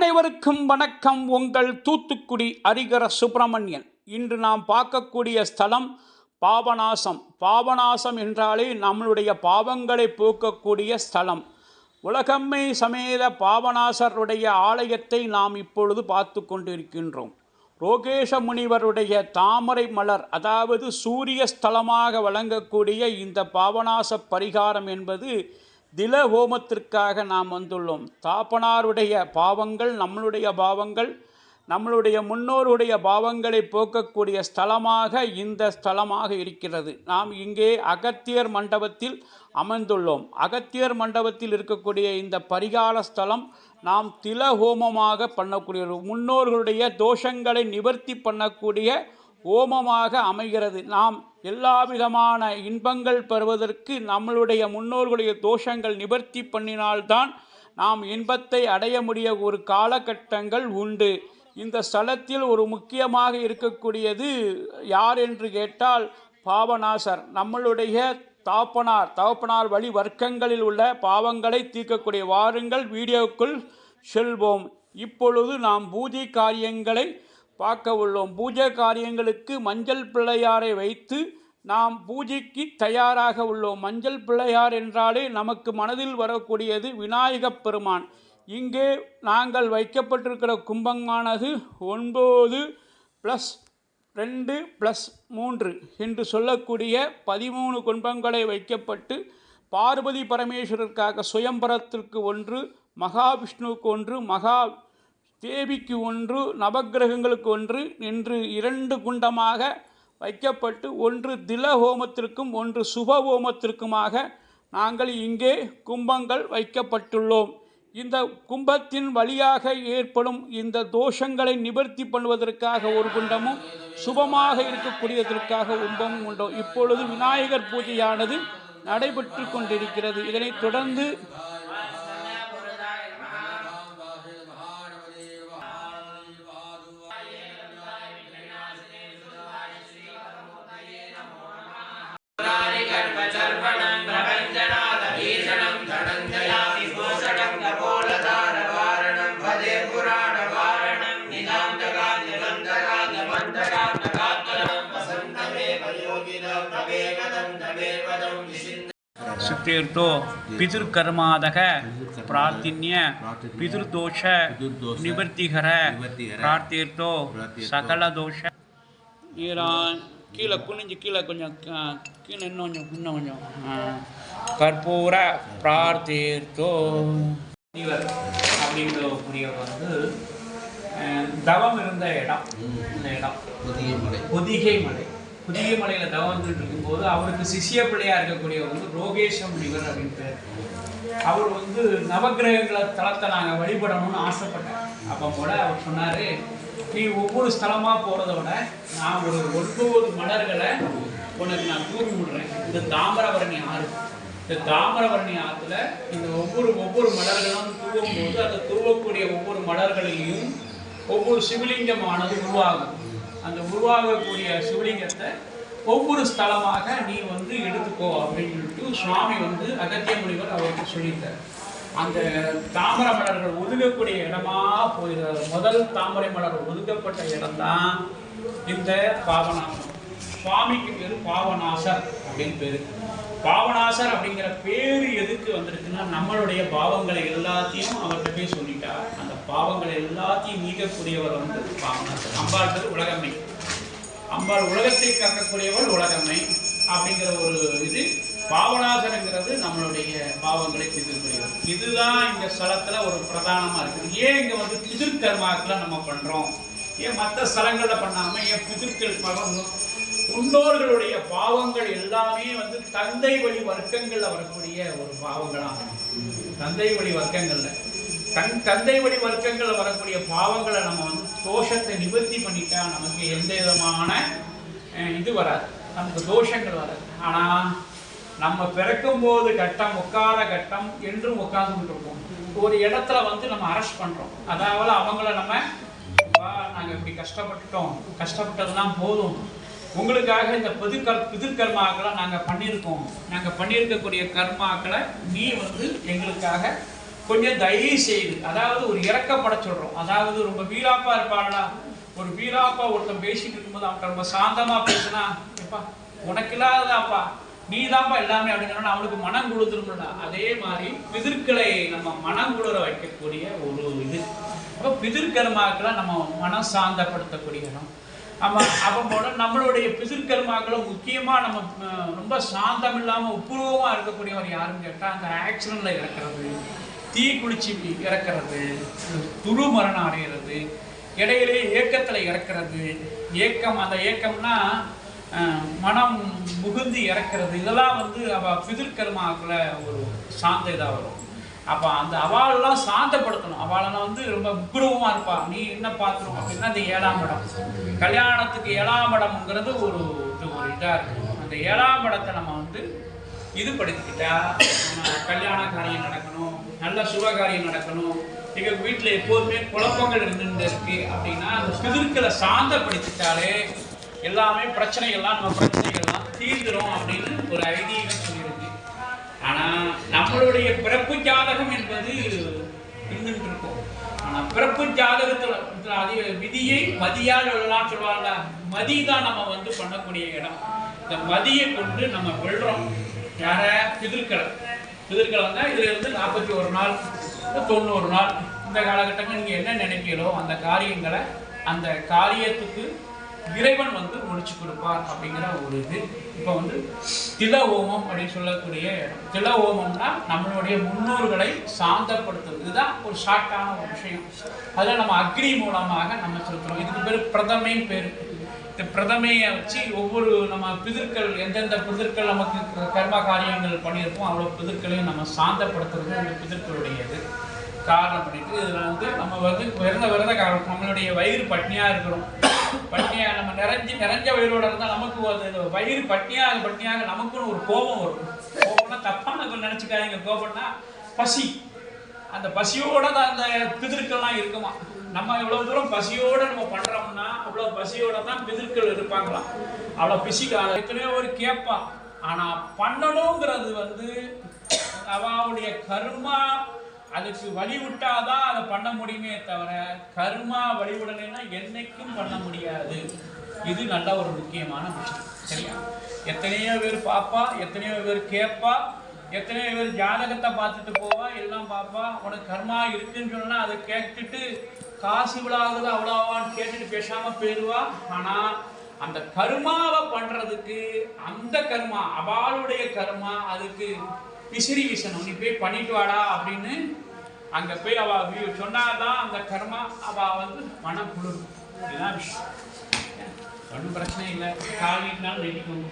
அனைவருக்கும் வணக்கம். உங்கள் தூத்துக்குடி அரிகர சுப்பிரமணியன். இன்று நாம் பார்க்கக்கூடிய ஸ்தலம் பாபநாசம். பாபநாசம் என்றாலே நம்மளுடைய பாவங்களை போக்கக்கூடிய ஸ்தலம். உலகம்மை சமேத பாபநாசருடைய ஆலயத்தை நாம் இப்பொழுது பார்த்து கொண்டிருக்கின்றோம். ரோகேஷ முனிவருடைய தாமரை மலர் அதாவது சூரிய ஸ்தலமாக வழங்கக்கூடிய இந்த பாபநாச பரிகாரம் என்பது தில ஹோமத்திற்காக நாம் வந்துள்ளோம். தாப்பனாருடைய பாவங்கள் நம்மளுடைய பாவங்கள் நம்மளுடைய முன்னோருடைய பாவங்களை போக்கக்கூடிய ஸ்தலமாக இந்த ஸ்தலமாக இருக்கிறது. நாம் இங்கே அகத்தியர் மண்டபத்தில் அமர்ந்துள்ளோம். அகத்தியர் மண்டபத்தில் இருக்கக்கூடிய இந்த பரிகார ஸ்தலம் நாம் தில ஹோமமாக பண்ணக்கூடிய முன்னோர்களுடைய தோஷங்களை நிவர்த்தி பண்ணக்கூடிய ஹோமமாக அமைகிறது. நாம் எல்லாவிதமான இன்பங்கள் பெறுவதற்கு நம்மளுடைய முன்னோர்களுடைய தோஷங்கள் நிவர்த்தி பண்ணினால்தான் நாம் இன்பத்தை அடைய முடிய ஒரு காலகட்டங்கள் உண்டு. இந்த ஸ்தலத்தில் ஒரு முக்கியமாக இருக்கக்கூடியது யார் என்று கேட்டால் பாவநாசர் நம்மளுடைய தாப்பனார். தகப்பனார் வழி வர்க்கங்களில் உள்ள பாவங்களை தீர்க்கக்கூடிய வாருங்கள். வீடியோக்குள் செல்வோம். இப்பொழுது நாம் பூஜை காரியங்களை பார்க்க உள்ளோம். பூஜை காரியங்களுக்கு மஞ்சள் பிள்ளையாரை வைத்து நாம் பூஜைக்கு தயாராக உள்ளோம். மஞ்சள் பிள்ளையார் என்றாலே நமக்கு மனதில் வரக்கூடியது விநாயகப் பெருமான். இங்கே நாங்கள் வைக்கப்பட்டிருக்கிற கும்பமானது ஒன்பது ப்ளஸ் ரெண்டு ப்ளஸ் மூன்று என்று சொல்லக்கூடிய பதிமூணு கும்பங்களை வைக்கப்பட்டு பார்வதி பரமேஸ்வரருக்காக சுயம்பரத்திற்கு ஒன்று மகாவிஷ்ணுவுக்கு ஒன்று மகா தேவிக்கு ஒன்று நவக்கிரகங்களுக்கு ஒன்று என்று இரண்டு குண்டமாக வைக்கப்பட்டு ஒன்று தில ஹோமத்திற்கும் ஒன்று சுப ஹோமத்திற்குமாக நாங்கள் இங்கே கும்பங்கள் வைக்கப்பட்டுள்ளோம். இந்த கும்பத்தின் வழியாக ஏற்படும் இந்த தோஷங்களை நிவர்த்தி பண்ணுவதற்காக ஒரு குண்டமும் சுபமாக இருக்கக்கூடியதற்காக கும்பமும் உண்டோம் இப்பொழுது விநாயகர் பூஜையானது நடைபெற்று கொண்டிருக்கிறது. இதனைத் தொடர்ந்து சுத்தீர்த்தோ பிதிர்கர்மாதக பிரார்த்தின்ய பிதிர்தோஷ நிவர்த்திகர பிரார்த்தீர்த்தோ சகல தோஷ நீரா கீழே குனிஞ்சு கீழே கொஞ்சம் கீழே இன்னும் கொஞ்சம் இன்னும் கொஞ்சம். கற்பூர பிரார்த்தீர்த்தோ முனிவர் அப்படின்றக்கூடியவர் வந்து தவம் இருந்த இடம் இந்த இடம். புதிய மலை. பொதிகை மலை. புதிய மலையில் தவந்துட்டு இருக்கும்போது அவருக்கு சிஷிய பிள்ளையா இருக்கக்கூடியவர் வந்து ரோகேஷ முனிவர் அப்படின்னு பேர். அவர் வந்து நவகிரகங்களை தலத்தை நாங்கள் வழிபடணும்னு ஆசைப்பட்டேன். அப்போ கூட அவர் சொன்னார் நீ ஒவ்வொரு ஸ்தலமாக போகிறத விட நான் ஒரு ஒன்பது மலர்களை உனக்கு நான் தூக்கி விடுறேன். இந்த தாமிரபரணி ஆறு. இந்த தாமிரபரணி ஆற்றுல இந்த ஒவ்வொரு ஒவ்வொரு மலர்களும் தூவும் போது அதை தூவக்கூடிய ஒவ்வொரு மலர்களையும் ஒவ்வொரு சிவலிங்கமானது உருவாகும். அந்த உருவாகக்கூடிய சிவலிங்கத்தை ஒவ்வொரு ஸ்தலமாக நீ வந்து எடுத்துக்கோ அப்படின்னு சொல்லிட்டு சுவாமி வந்து அகத்திய முனிவர் அவருக்கு சொல்லிட்டார் அந்த தாமரை மலர்கள் ஒதுக்கக்கூடிய இடமா போயிருந்தார் முதல் தாமரை மலர் ஒதுக்கப்பட்ட இடம்தான் இந்த பாவநாசம் சுவாமிக்கு பேர் பாவநாசர் அப்படின்னு பேரு. பாவநாசர் அப்படிங்கிற பேரு எதுக்கு வந்திருக்குன்னா நம்மளுடைய பாவங்களை எல்லாத்தையும் அவர்கிட்ட போய் சொல்லிட்டார் பாவங்கள் எல்லாத்தையும் நீக்கக்கூடியவர் வந்து பாவநாசர் அம்பாள் உலகம்மை. அம்பாள் உலகத்தை காக்கக்கூடியவள் உலகம்மை அப்படிங்கிற ஒரு இது பாவநாசனங்கிறது நம்மளுடைய பாவங்களை தீர்க்கக்கூடியவர் இதுதான் இந்த ஸ்தலத்துல ஒரு பிரதானமாக இருக்குது. ஏன் இங்க வந்து பிதிர்கர்மாக்கெல்லாம் நம்ம பண்றோம்? ஏன் மற்ற ஸ்தலங்களில் பண்ணாமல் ஏன் பிதிர்கர்மாவை முன்னோர்களுடைய பாவங்கள் எல்லாமே வந்து தந்தை வழி வர்க்கங்கள்ல வரக்கூடிய ஒரு பாவங்களாக தந்தை வழி வர்க்கங்கள்ல. தன் தந்தை வழி வர்க்கங்களில் வரக்கூடிய பாவங்களை நம்ம வந்து தோஷத்தை நிவர்த்தி பண்ணிட்டா நமக்கு எந்த விதமான இது வராது. நமக்கு தோஷங்கள் வராது. ஆனா நம்ம பிறக்கும் போது கட்டம் உட்கார கட்டம் என்றும் உட்கார்ந்துட்டு இருப்போம். ஒரு இடத்துல வந்து நம்ம அரெஸ்ட் பண்றோம். அதாவது அவங்கள நம்ம வா நாங்கள் இப்படி கஷ்டப்பட்டுட்டோம். கஷ்டப்பட்டதுலாம் போதும். உங்களுக்காக இந்த புதுக்கர் கர் புது கர்மாக்களை நாங்கள் பண்ணியிருக்கோம். நாங்கள் பண்ணியிருக்கக்கூடிய கர்மாக்களை நீ வந்து எங்களுக்காக கொஞ்சம் தயவு செய்து அதாவது ஒரு இறக்கப்பட சொல்றோம். அதாவது ரொம்ப வீராப்பா இருப்பாளா ஒரு வீராப்பா ஒருத்தன் பேசிட்டு இருக்கும்போது அவன்கிட்ட ரொம்ப சாந்தமா பேசினா எப்பா உனக்கு இல்லாததாப்பா நீ தான்ப்பா எல்லாமே அப்படின்னா அவனுக்கு மனம் கொடுத்துருமில்ல அதே மாதிரி பிதிர்களை நம்ம மனம் குளிர வைக்கக்கூடிய ஒரு இது. அப்போ பிதிர்கர்மாக்களை நம்ம மனம் சாந்தப்படுத்தக்கூடிய இடம். நம்ம அப்போ நம்மளுடைய பிதிர்கர்மாக்களை முக்கியமாக நம்ம ரொம்ப சாந்தம் இல்லாமல் உப்புருவமாக இருக்கக்கூடியவர் யாருன்னு கேட்டால் அந்த ஆக்சிடெண்ட்டில் இறக்குறது. தீ குளிச்சு இறக்கிறது துரு மரணம் அடைகிறது இடையிலே ஏக்கத்தில் இறக்கிறது ஏக்கம் அந்த ஏக்கம்னா மனம் முகுந்து இறக்கிறது இதெல்லாம் வந்து அவள் பிதிர்கர்மாக்குள்ள ஒரு சாந்த இதாக வரும். அப்போ அந்த அவாளெல்லாம் சாந்தப்படுத்தணும். அவாளெல்லாம் வந்து ரொம்ப உக்ரவமாக இருப்பாள் நீ என்ன பார்க்கணும் அப்படின்னா அந்த ஏழாம் இடம். கல்யாணத்துக்கு ஏழாம் இடம்ங்கிறது ஒரு இது ஒரு இதாக இருக்கும். அந்த ஏழாம் இடத்தை நம்ம வந்து இது படுத்திக்கிட்டா நம்ம கல்யாண காரியம் நடக்கணும். நல்ல சுபகாரியம் நடக்கணும். எங்கள் வீட்டில் எப்போதுமே குழப்பங்கள் இருந்துட்டு இருக்கு அப்படின்னா அந்த பிதிர்களை சாந்தப்படுத்திட்டாலே எல்லாமே பிரச்சனைகள்லாம் நம்ம பிரச்சனைகள்லாம் தீர்ந்துடும் அப்படின்னு ஒரு ஐதீகம் சொல்லியிருக்கு. ஆனால் நம்மளுடைய பிறப்பு ஜாதகம் என்பது இருந்துட்டு இருக்கும் ஆனால் பிறப்பு ஜாதகத்தில் அதிக விதியை மதியால் எழுதலாம் சொல்லுவாங்கல்ல மதி தான் நம்ம வந்து பண்ணக்கூடிய இடம். இந்த மதியை கொண்டு நம்ம வெல்றோம். யார? பிதிர்களை பிதிர்களை வந்தா இதுல இருந்து நாற்பத்தி ஒரு நாள் தொண்ணூறு நாள். இந்த காலகட்டங்கள் நீங்க என்ன நினைக்கிறோம் அந்த காரியங்களை அந்த காரியத்துக்கு இறைவன் வந்து முடிச்சு கொடுப்பார் அப்படிங்கிற ஒரு இது. இப்போ வந்து தில ஓமம் அப்படின்னு சொல்லக்கூடிய தில ஓமம்னா நம்மளுடைய முன்னோர்களை சாந்தப்படுத்துறது. இதுதான் ஒரு ஷார்ட்டான ஒரு விஷயம். அதில் நம்ம அக்னி மூலமாக நம்ம செலுத்துறோம். இதுக்கு பேர் பிரதமைன்னு பேர். பிரதமையை வச்சு ஒவ்வொரு நம்ம பிதிர்கள் எந்தெந்த பிதிர்கள் நமக்கு க- கர்ம காரியங்கள் பண்ணியிருக்கோம் அவ்வளோ பிதிர்களையும் நம்ம சாந்தப்படுத்துறது இந்த பிதிர்களுடையது. காரணம் பண்ணிட்டு இதில் வந்து நம்ம வந்து விரத விரத காரணம் நம்மளுடைய வயிறு பட்னியாக இருக்கிறோம். பட்னியாக நம்ம நிறைஞ்சி நிறைஞ்ச வயிறோட இருந்தால் நமக்கு அது வயிறு பட்னியாக பட்னியாக நமக்குன்னு ஒரு கோபம் வரும். கோபம்னா தப்பான நினச்சிக்காதீங்க. கோபம்னா பசி. அந்த பசியோட தான் அந்த பிதிர்கள்லாம் இருக்குமா? நம்ம எவ்வளவு தூரம் பசியோட நம்ம பண்றோம்னா அவ்வளவு பசியோட தான் பிதிர்கள் இருப்பாங்களாம். அவ்வளவு பிசிக்கால எத்தனையோ ஒரு கேட்பான். ஆனா பண்ணணுங்கிறது வந்து அவளுடைய கர்மா அதுக்கு வழி விட்டாதான் அதை பண்ண முடியுமே தவிர கர்மா வழிவிடலைன்னா என்னைக்கும் பண்ண முடியாது. இது நல்ல ஒரு முக்கியமான விஷயம் சரியா? எத்தனையோ பேர் பாப்பா எத்தனையோ பேர் கேட்பா எத்தனையோ பேர் ஜாதகத்தை பார்த்துட்டு போவா எல்லாம் பாப்பா உனக்கு கர்மா இருக்குன்னு சொன்னா அதை கேட்டுட்டு காசு இவ்வளோ ஆகுது அவ்வளோவான்னு கேட்டுட்டு பேசாம போயிடுவா ஆனா அந்த கர்மாவை பண்றதுக்கு அந்த கர்மா அவளுடைய கர்மா அதுக்கு விசிறி வீசணும். நீ போய் பண்ணிட்டு வாடா அப்படின்னு அங்க போய் அவ வி- சொன்னாதான் அந்த கர்மா அவ வந்து மனம் குளிரும். இதுதான் விஷயம். ஒன்றும் பிரச்சனை இல்லை. கால் நீட்டினாலும்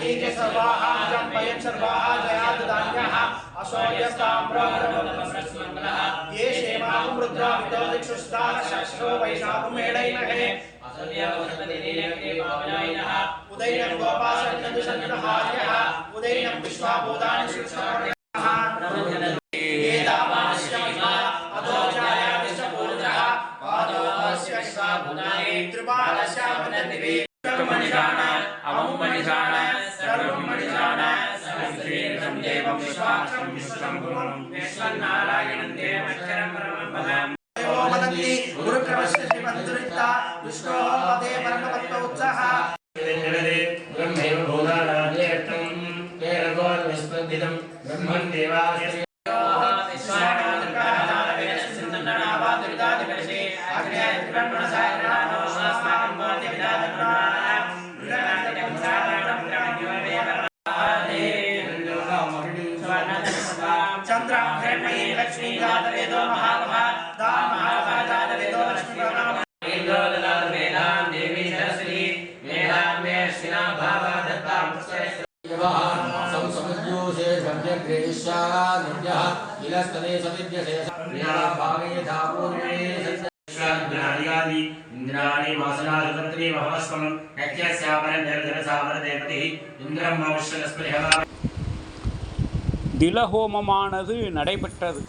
कीच सर्वाः जम्पयत् सर्वाः जयाददान्यः असौर्यस्ताम्रमण्डलः ये क्षेमां रुद्रा विदो दिक्षुस्ता शश्रो वैशाखमेणैनहे उदैनं गोपासन्नदुसन्नहार्यः उदैनं विश्वाबोधानि शिक्षार्यः लक्ष्मी जातवेदो महागमः दा महाभाजातवेदो लक्ष्मी प्रणव संसमुद्योषे सब्जग्रेष्या नद्यः इलस्तने समिद्यसे भागे धापूर्णे ज्ञानादि वाणी वासनाधिपति महस्वं यज्ञस्यापरं निर्जनसामरदेवतिः इन्द्रं ममुष्यस्पृहः திலஹோமமானது நடைபெற்றது.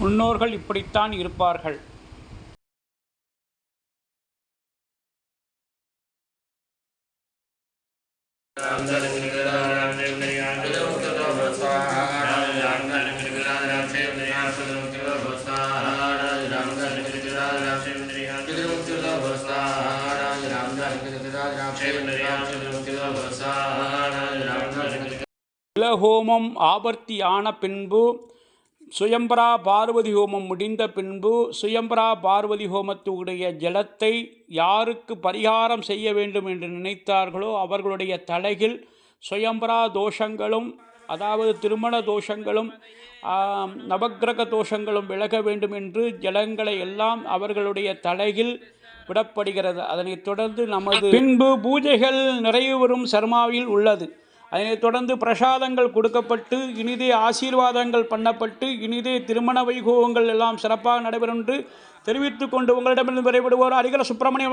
முன்னோர்கள் இப்படித்தான் இருப்பார்கள் திலஹோமம் ஆபர்த்தி ஆன பின்பு சுயம்பரா பார்வதி ஹோமம் முடிந்த பின்பு சுயம்பரா பார்வதி ஹோமத்துடைய ஜலத்தை யாருக்கு பரிகாரம் செய்ய வேண்டும் என்று நினைத்தார்களோ அவர்களுடைய தலையில் சுயம்பரா தோஷங்களும் அதாவது திருமண தோஷங்களும் நவக்கிரக தோஷங்களும் விலக வேண்டும் என்று ஜலங்களை எல்லாம் அவர்களுடைய தலையில் விடப்படுகிறது. அதனைத் தொடர்ந்து நமது பின்பு பூஜைகள் நிறைவு வரும் சர்மாவில் உள்ளது. அதனைத் தொடர்ந்து பிரசாதங்கள் கொடுக்கப்பட்டு இனிதே ஆசீர்வாதங்கள் பண்ணப்பட்டு இனிதே திருமண வைகோகங்கள் எல்லாம் சிறப்பாக நடைபெறும் என்று தெரிவித்துக் கொண்டு உங்களிடமிருந்து விரைவிடுவோர் அரிகர சுப்பிரமணியம்